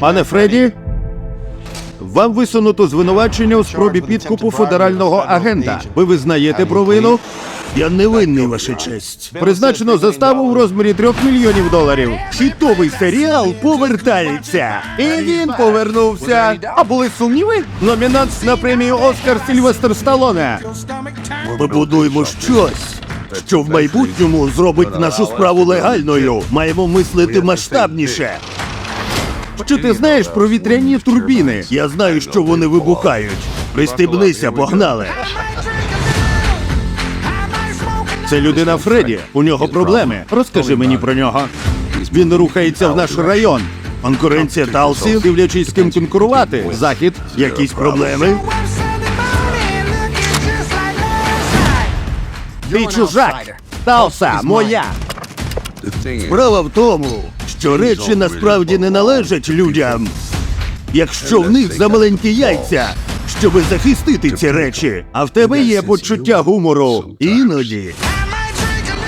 Пане Фредді, вам висунуто звинувачення у спробі підкупу федерального агента. Ви визнаєте провину? Я не винний, ваша честь. Призначено заставу в розмірі трьох мільйонів доларів. Хітовий серіал повертається. І він повернувся. А були сумніви? Номінант на премію Оскар Сільвестр Сталоне. Ми будуємо щось, що в майбутньому зробить нашу справу легальною. Маємо мислити масштабніше. Що ти знаєш про вітряні турбіни? Я знаю, що вони вибухають. Пристебнися, погнали. Це людина Фредді. У нього проблеми. Розкажи мені про нього. Він рухається в наш район. Конкуренція Талсі, Дивлячись, з ким конкурувати. Захід. якісь проблеми. Ти чужак. Талса, моя. Справа в тому, що речі насправді не належать людям. Якщо в них замаленькі яйця, щоби захистити ці речі, А в тебе є почуття гумору. іноді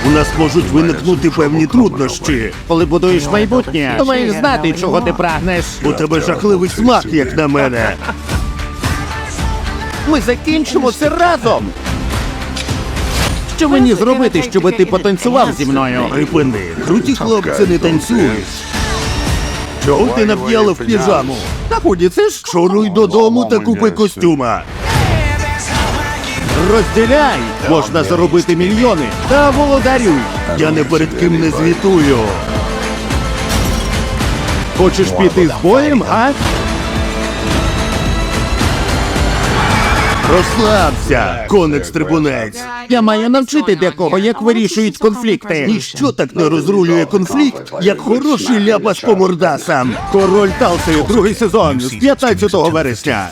у нас можуть виникнути певні труднощі. Коли будуєш майбутнє, то маєш знати, чого ти прагнеш. У тебе жахливий смак, як на мене. Ми закінчимо це разом. Що мені зробити, щоб ти потанцював зі мною? Припини, круті хлопці не танцюють. Чого ти нап'яла в піжаму? Та ході, це ж Шуруй додому та купи костюма. розділяй. Можна заробити мільйони. Та володарюй. Я не перед ким не звітую. Хочеш піти з боєм, а? Розслабся, конекс трибунець. Я маю навчити декого, як вирішують конфлікти. Ніщо так не розрулює конфлікт, як хороший ляпас по мордасам. Король Талси, другий сезон з 15 вересня.